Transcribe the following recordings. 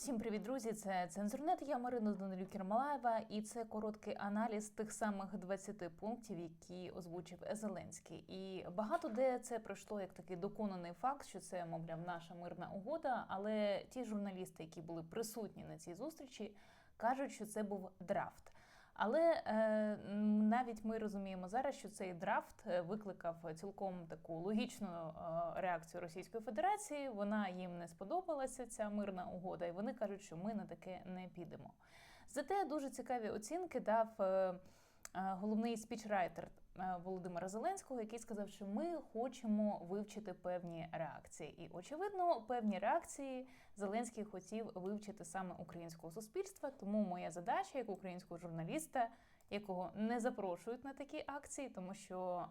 Всім привіт, друзі! Це цензурнет. Я Марина Данилюк Кермалаєва, і це короткий аналіз тих самих 20 пунктів, які озвучив Зеленський. І багато де це пройшло як такий доконаний факт, що це, мовляв, наша мирна угода. Але ті журналісти, які були присутні на цій зустрічі, кажуть, що це був драфт. Але е, навіть ми розуміємо зараз, що цей драфт е, викликав цілком таку логічну е, реакцію Російської Федерації. Вона їм не сподобалася, ця мирна угода, і вони кажуть, що ми на таке не підемо. Зате дуже цікаві оцінки дав. Головний спічрайтер Володимира Зеленського, який сказав, що ми хочемо вивчити певні реакції. І очевидно, певні реакції Зеленський хотів вивчити саме українського суспільства. Тому моя задача як українського журналіста. Якого не запрошують на такі акції, тому що,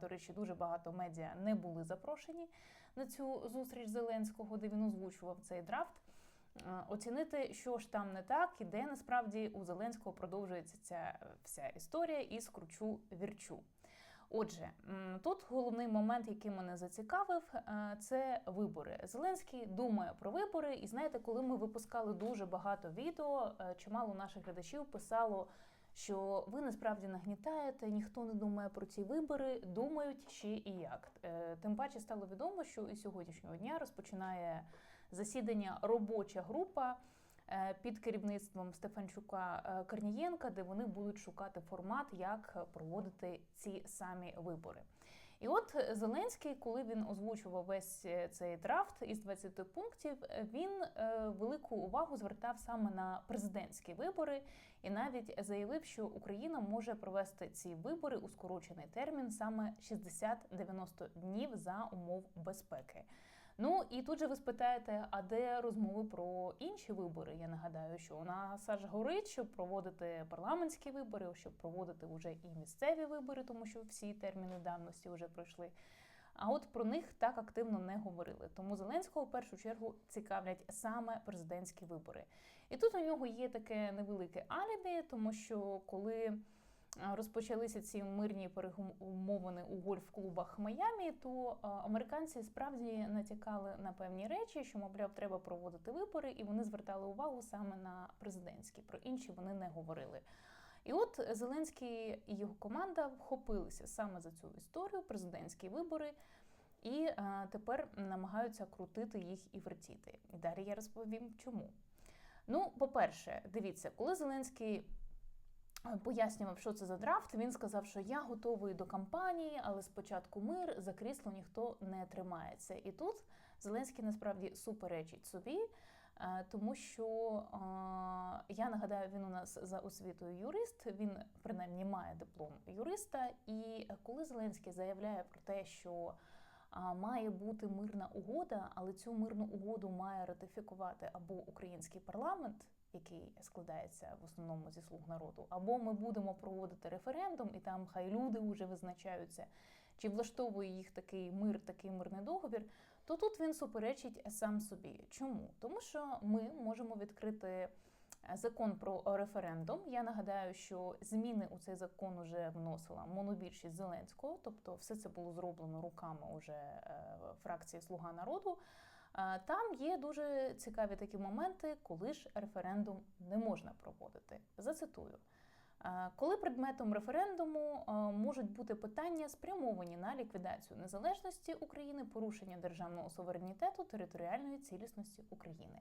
до речі, дуже багато медіа не були запрошені на цю зустріч Зеленського, де він озвучував цей драфт. Е, оцінити, що ж там не так, і де насправді у Зеленського продовжується ця е, вся історія із кручу вірчу. Отже, тут головний момент, який мене зацікавив, е, це вибори. Зеленський думає про вибори, і знаєте, коли ми випускали дуже багато відео, чимало наших глядачів писало що ви насправді нагнітаєте, ніхто не думає про ці вибори, думають ще і як. Тим паче стало відомо, що і сьогоднішнього дня розпочинає засідання робоча група. Е, під керівництвом Стефанчука е, Корнієнка, де вони будуть шукати формат, як проводити ці самі вибори. І от Зеленський, коли він озвучував весь цей драфт із 20 пунктів, він е, велику увагу звертав саме на президентські вибори, і навіть заявив, що Україна може провести ці вибори у скорочений термін саме 60-90 днів за умов безпеки. Ну і тут же ви спитаєте, а де розмови про інші вибори? Я нагадаю, що у нас аж горить, щоб проводити парламентські вибори, щоб проводити вже і місцеві вибори, тому що всі терміни давності вже пройшли. А от про них так активно не говорили. Тому Зеленського в першу чергу цікавлять саме президентські вибори. І тут у нього є таке невелике алібі, тому що коли розпочалися ці мирні перемовини у гольф-клубах Майамі, то американці справді натякали на певні речі, що, мовляв, треба проводити вибори, і вони звертали увагу саме на президентські. Про інші вони не говорили. І от Зеленський і його команда вхопилися саме за цю історію, президентські вибори. І а, тепер намагаються крутити їх і вертіти. І далі я розповім, чому. Ну, по-перше, дивіться, коли Зеленський Пояснював, що це за драфт. Він сказав, що я готовий до кампанії, але спочатку мир за крісло ніхто не тримається. І тут Зеленський насправді суперечить собі, е, тому що я нагадаю, він у нас за освітою юрист. Він принаймні має диплом юриста. І коли Зеленський заявляє про те, що Має бути мирна угода, але цю мирну угоду має ратифікувати або український парламент, який складається в основному зі слуг народу, або ми будемо проводити референдум, і там хай люди вже визначаються, чи влаштовує їх такий мир, такий мирний договір, то тут він суперечить сам собі. Чому? Тому що ми можемо відкрити. Закон про референдум. Я нагадаю, що зміни у цей закон вже вносила монобільшість Зеленського, тобто все це було зроблено руками уже е, фракції Слуга народу. Там є дуже цікаві такі моменти, коли ж референдум не можна проводити. Зацитую. Коли предметом референдуму можуть бути питання, спрямовані на ліквідацію незалежності України, порушення державного суверенітету, територіальної цілісності України,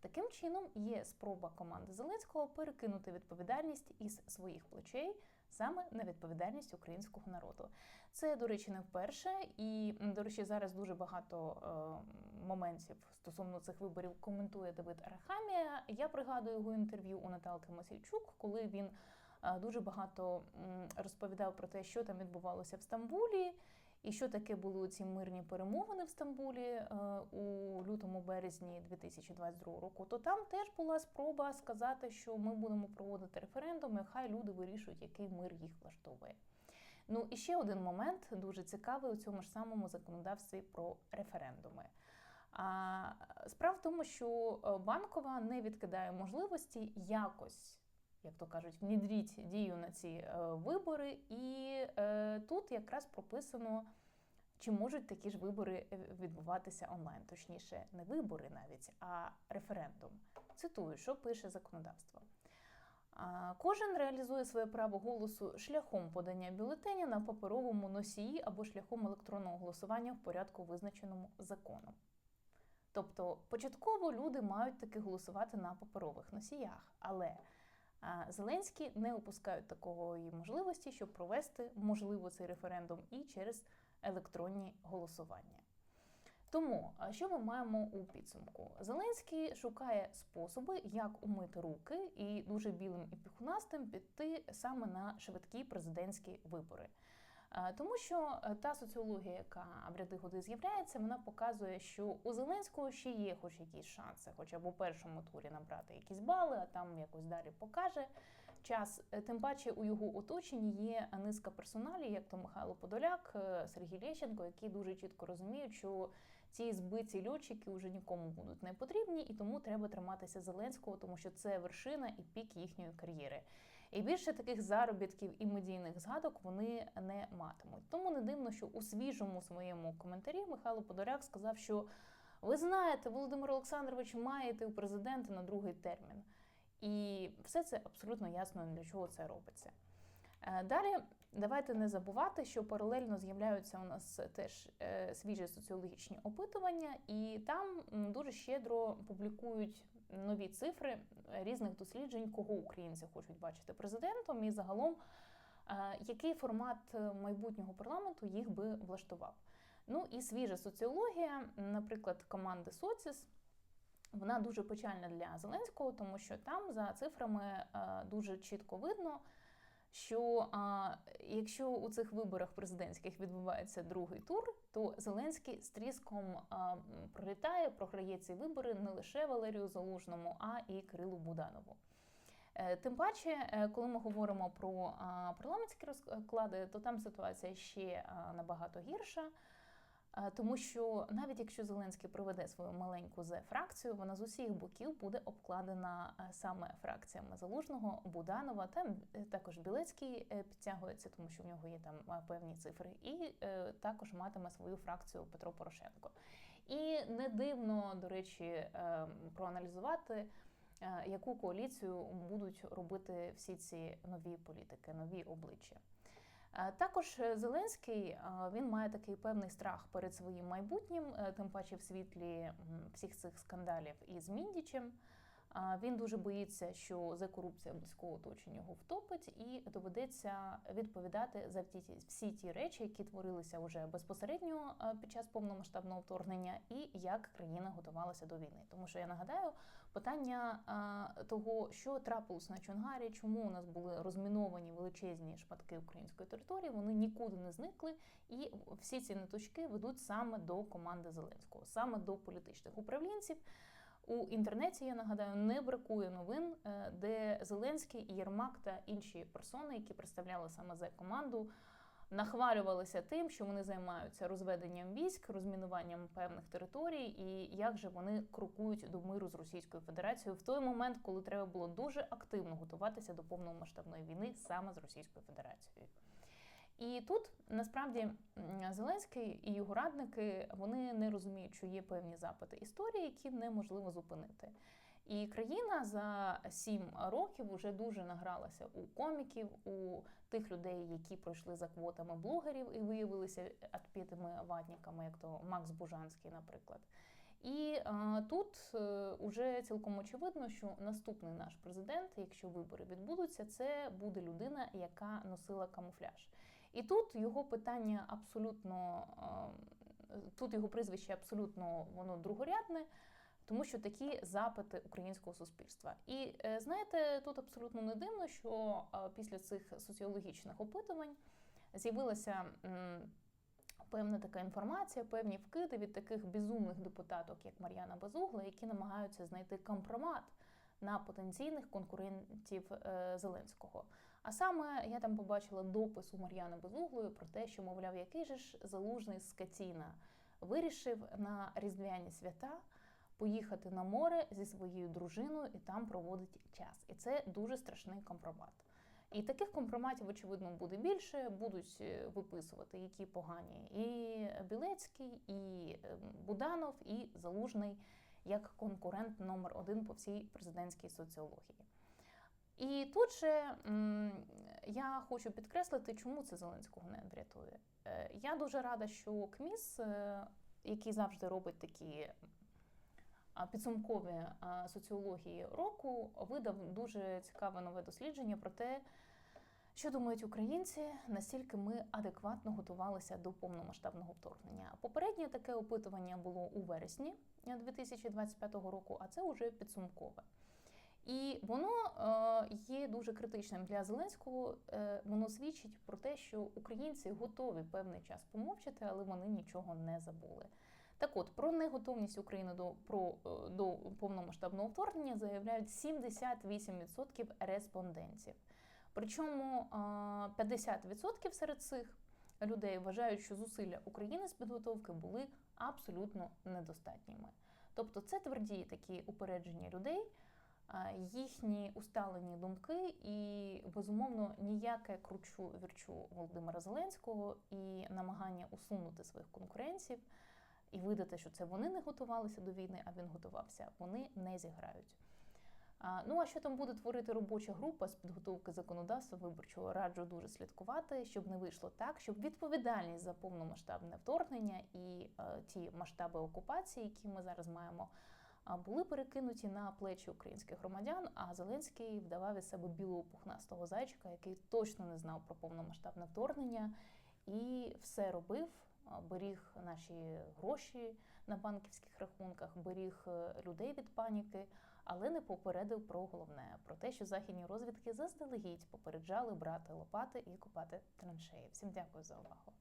таким чином є спроба команди Зеленського перекинути відповідальність із своїх плечей саме на відповідальність українського народу. Це, до речі, не вперше, і до речі, зараз дуже багато е, моментів стосовно цих виборів коментує Давид Арахамія. Я пригадую його інтерв'ю у Наталки Масійчук, коли він дуже багато розповідав про те, що там відбувалося в Стамбулі, і що таке були ці мирні перемовини в Стамбулі е, у березні 2022 року. То там теж була спроба сказати, що ми будемо проводити референдум, і хай люди вирішують, який мир їх влаштовує. Ну і ще один момент дуже цікавий у цьому ж самому законодавстві про референдуми. А справа в тому, що е, банкова не відкидає можливості якось як то кажуть, внідріть дію на ці е, вибори, і е, тут якраз прописано Чи можуть такі ж вибори е, відбуватися онлайн? Точніше, не вибори навіть, а референдум. Цитую, що пише законодавство. Кожен реалізує своє право голосу шляхом подання бюлетеня на паперовому носії або шляхом електронного голосування в порядку, визначеному законом. Тобто, початково люди мають таки голосувати на паперових носіях, але а, Зеленські не опускають такої можливості, щоб провести можливо цей референдум і через електронні голосування. Тому, що ми маємо у підсумку? Зеленський шукає способи, як умити руки і дуже білим і піхунастим піти саме на швидкі президентські вибори. Тому що е, та соціологія, яка в ряди годи з'являється, вона показує, що у Зеленського ще є хоч якісь шанси, хоча б у першому турі набрати якісь бали, а там якось далі покаже час. Е, Тим паче у його оточенні є низка персоналів, як то Михайло Подоляк, е, Сергій Лещенко, які дуже чітко розуміють, що ці збиті льотчики вже нікому будуть не потрібні, і тому треба триматися Зеленського, тому що це вершина і пік їхньої кар'єри. І більше таких заробітків і медійних згадок вони не матимуть. Тому не дивно, що у свіжому своєму коментарі Михайло Подоляк сказав, що ви знаєте, Володимир Олександрович має йти у президенти на другий термін. І все це абсолютно ясно, для чого це робиться. Е, Далі давайте не забувати, що паралельно з'являються у нас теж е, свіжі соціологічні опитування, і там дуже щедро публікують нові цифри різних досліджень, кого українці хочуть бачити президентом, і загалом е, який формат майбутнього парламенту їх би влаштував. Ну і свіжа соціологія, наприклад, команди Соціс. Вона дуже печальна для Зеленського, тому що там за цифрами е, дуже чітко видно, що якщо у цих виборах президентських відбувається другий тур, то Зеленський з тріском пролітає, програє ці вибори не лише Валерію Залужному, а і Кирилу Буданову. Е, Тим паче, е, коли ми говоримо про парламентські розклади, то там ситуація ще набагато гірша. Е, Тому що навіть якщо Зеленський проведе свою маленьку Зе-фракцію, вона з усіх боків буде обкладена е, саме фракціями Залужного, Буданова. Там е, також Білецький підтягується, тому що в нього є там певні цифри, і також матиме свою фракцію Петро Порошенко. І не дивно, до речі, проаналізувати. Яку коаліцію будуть робити всі ці нові політики, нові обличчя? Е, Також е, Зеленський е, він має такий певний страх перед своїм майбутнім, тим паче в світлі всіх цих скандалів із Міндічем. Він дуже боїться, що за корупція близького оточення його втопить, і доведеться відповідати за всі ті речі, які творилися вже безпосередньо під час повномасштабного вторгнення, і як країна готувалася до війни. Тому що я нагадаю питання того, що трапилось на Чонгарі, чому у нас були розміновані величезні шматки української території, вони нікуди не зникли, і всі ці ниточки ведуть саме до команди Зеленського, саме до політичних управлінців. У інтернеті я нагадаю, не бракує новин, е, де Зеленський, Єрмак та інші персони, які представляли саме за команду, нахвалювалися тим, що вони займаються розведенням військ, розмінуванням певних територій, і як же вони крокують до миру з Російською Федерацією в той момент, коли треба було дуже активно готуватися до повномасштабної війни саме з Російською Федерацією. І тут насправді Зеленський і його радники вони не розуміють, що є певні запити історії, які неможливо зупинити. І країна за сім років вже дуже награлася у коміків, у тих людей, які пройшли за квотами блогерів і виявилися відпітими ватниками, як то Макс Бужанський, наприклад. І е, тут е, уже цілком очевидно, що наступний наш президент, якщо вибори відбудуться, це буде людина, яка носила камуфляж. І тут його питання абсолютно е, тут його прізвище абсолютно воно другорядне. Тому що такі запити українського суспільства, і е, знаєте, тут абсолютно не дивно, що е, після цих соціологічних опитувань з'явилася певна така інформація, певні вкиди від таких безумних депутаток, як Мар'яна Безугла, які намагаються знайти компромат на потенційних конкурентів е, Зеленського. А саме я там побачила допис у Мар'яни Безуглої про те, що, мовляв, який же ж залужний скотіна вирішив на різдвяні свята поїхати на море зі своєю дружиною і там проводить час. І це дуже страшний компромат. І таких компроматів, очевидно, буде більше. Будуть е, виписувати, які погані. І Білецький, і е, Буданов, і Залужний як конкурент номер один по всій президентській соціології. І тут же я хочу підкреслити, чому це Зеленського не врятує. Е, Я дуже рада, що КМІС, е, який завжди робить такі підсумкові соціології року, видав дуже цікаве нове дослідження про те, що думають українці, настільки ми адекватно готувалися до повномасштабного вторгнення. Попереднє таке опитування було у вересні 2025 року, а це вже підсумкове. І воно е, є дуже критичним для Зеленського. Е, воно свідчить про те, що українці готові певний час помовчати, але вони нічого не забули. Так от про неготовність України до про е, до повномасштабного вторгнення заявляють 78% респондентів. Причому е, 50% серед цих людей вважають, що зусилля України з підготовки були абсолютно недостатніми. Тобто, це тверді такі упередження людей їхні усталені думки, і безумовно ніяке кручу вірчу Володимира Зеленського і намагання усунути своїх конкурентів і видати, що це вони не готувалися до війни, а він готувався. Вони не зіграють. Ну а що там буде творити робоча група з підготовки законодавства виборчого, раджу дуже слідкувати, щоб не вийшло так, щоб відповідальність за повномасштабне вторгнення і е, ті масштаби окупації, які ми зараз маємо, були перекинуті на плечі українських громадян. А Зеленський вдавав із себе білого пухнастого зайчика, який точно не знав про повномасштабне вторгнення, і все робив. Беріг наші гроші на банківських рахунках, беріг е, людей від паніки, але не попередив про головне про те, що західні розвідки заздалегідь попереджали брати лопати і копати траншеї. Всім дякую за увагу.